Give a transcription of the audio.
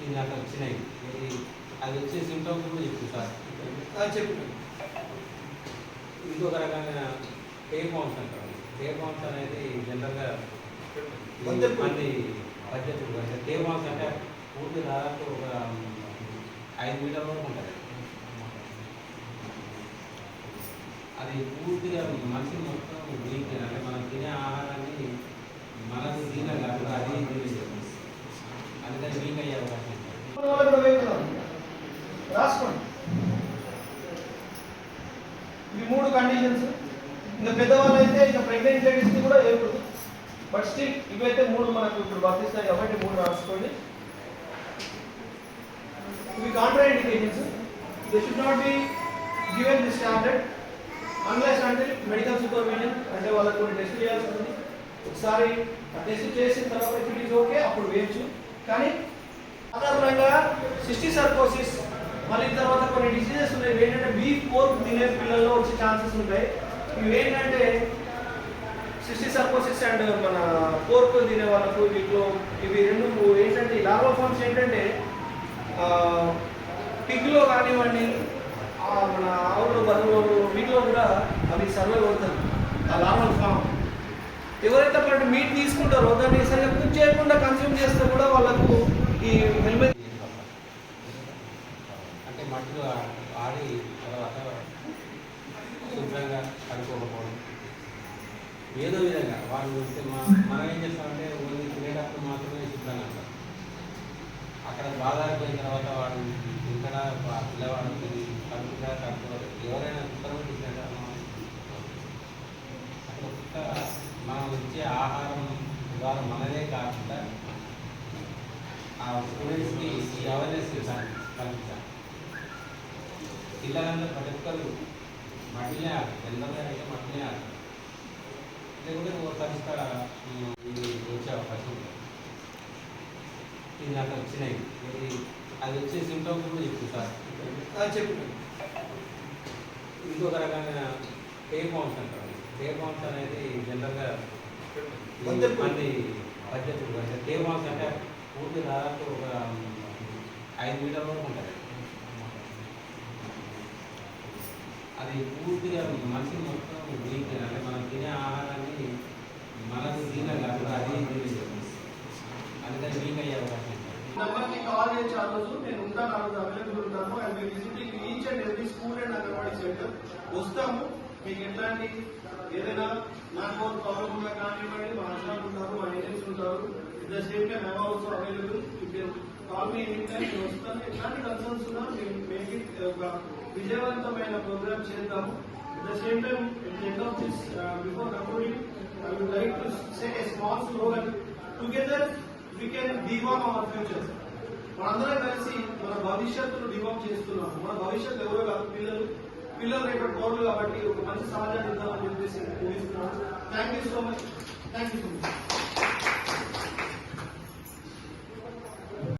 ఇది నాకు వచ్చినాయి అది వచ్చే సిమ్టమ్స్ కూడా చెప్పు సార్. చెప్పు ఇంకొక రకమైన పేర్ బౌన్స్ అంటారు. పేర్ బౌన్స్ అనేది జనరల్గా మంది పద్ధతులు పేర్ బౌన్స్ అంటే పూర్తి దాదాపు ఒక ఐదు మీటర్ల వరకు ఉంటుంది. అది పూర్తిగా మనిషి మొత్తం వీక్ అంటే మనం తినే ఆహారాన్ని ఇవి మూడు కండిషన్స్ ఇంకా పెద్దవాళ్ళు అయితే ఇంకా ప్రెగ్నెంట్ లేడీస్కి కూడా వేయకూడదు బట్ స్టిల్ ఇవైతే మూడు మనకు ఇప్పుడు వర్తిస్తాయి కాబట్టి మూడు రాసుకోండి. ఇవి contraindications they should not be given the standard unless అంటే మెడికల్ సూపర్విజన్ అంటే వాళ్ళకి కొన్ని టెస్ట్ చేయాల్సి ఉంది ఒకసారి టెస్ట్ చేసిన తర్వాత ఇట్ ఈస్ ఓకే అప్పుడు వేయచ్చు. కానీ సాధారణంగా సిస్టీ సర్కోసిస్ మళ్ళీ తర్వాత కొన్ని డిసీజెస్ ఉన్నాయి. ఏంటంటే బీ ఫోర్ తినే పిల్లల్లో వచ్చే ఛాన్సెస్ ఉంటాయి. ఇవి ఏంటంటే సిస్టి సర్కోసిస్ అండ్ మన పోర్క్ తినే వాళ్ళకు వీటిలో ఇవి రెండు ఏంటంటే ఈ లార్వల్ ఫార్మ్స్ ఏంటంటే పిగ్లో కానివ్వండి మన ఆవులు బదులు వీటిలో కూడా అవి సర్వైవ్ అవుతుంది ఆ లార్వల్ ఫామ్ ఎవరైతే అట్లాంటి మీట్ తీసుకుంటారో దాన్ని సరిగ్గా కుక్ చేయకుండా కన్స్యూమ్ చేస్తే కూడా వాళ్ళకు ఈ హెల్మెట్ అంటే మట్టిలో ఆడి తర్వాత శుభ్రంగా కడుక్కోకపోవడం ఏదో విధంగా వాళ్ళు ఉంటే మా మనం ఏం చేస్తామంటే ఓన్లీ తినేటప్పుడు మాత్రమే శుభ్రంగా ఉంటాం అక్కడ బాగా అయిపోయిన తర్వాత వాడు ఇక్కడ పిల్లవాడు కడుపుగా కడుపు ఎవరైనా శుభ్రంగా తింటారా అక్కడ కుక్క మనం ఇచ్చే ఆహారం ద్వారా మనదే కాకుండా ఆ స్టూడెంట్స్కి ఈ అవేర్నెస్ కల్పించాలి. పిల్లలందరూ ప్రతి ఒక్కరు మట్టినే ఆడతారు ఎందరో అయితే మట్టినే ఆడతారు లేకుంటే ఒక ఇది వచ్చే అవకాశం ఉంది ఇది నాకు వచ్చినాయి ఇది అది వచ్చే సిమ్టమ్స్ కూడా చెప్తారు చెప్పు ఇంకొక రకమైన పే బౌన్స్ అంటారు పే బౌన్స్ అనేది జనరల్గా మంది పద్ధతి పే బౌన్స్ అంటే పూర్తి దాదాపు ఒక ఐదు మీటర్ల వరకు ఉంటుంది అది పూర్తిగా మనిషి మొత్తం వీక్ అంటే మనం తినే ఆహారాన్ని మనకు జీర్ణం కాదు అది అందుకని వీక్ అయ్యే అవకాశం నెంబర్కి కాల్ చేసి ఆ రోజు నేను ఉంటాను ఆ రోజు అవైలబుల్ ఉంటాను. And me visiting each and every school and anganwadi centre వస్తాము. మీకు ఎట్లాంటి ఏదైనా నాకు ప్రాబ్లం ఉన్నా కానివ్వండి మా అష్టాలు ఉంటారు మా ఏజెంట్స్ ఉంటారు. At the same time I also available call me any time నేను వస్తాను. ఎట్లాంటి కన్సర్న్స్ ఉన్నా మేము మేక్ ఇట్ uh, ఒక విజయవంతమైన ప్రోగ్రామ్ చేద్దాము. At the same time at the end of this, uh, before concluding, I a small slogan. Together, we can deworm our మనందరం కలిసి మన భవిష్యత్తును డివర్మ్ చేస్తున్నాం మన భవిష్యత్తు ఎవరో కాదు పిల్లలు. పిల్లలు రేపటి పౌరులు కాబట్టి ఒక మంచి సమాజాన్ని ఇద్దామని చెప్పేసి thank you so much thank you so much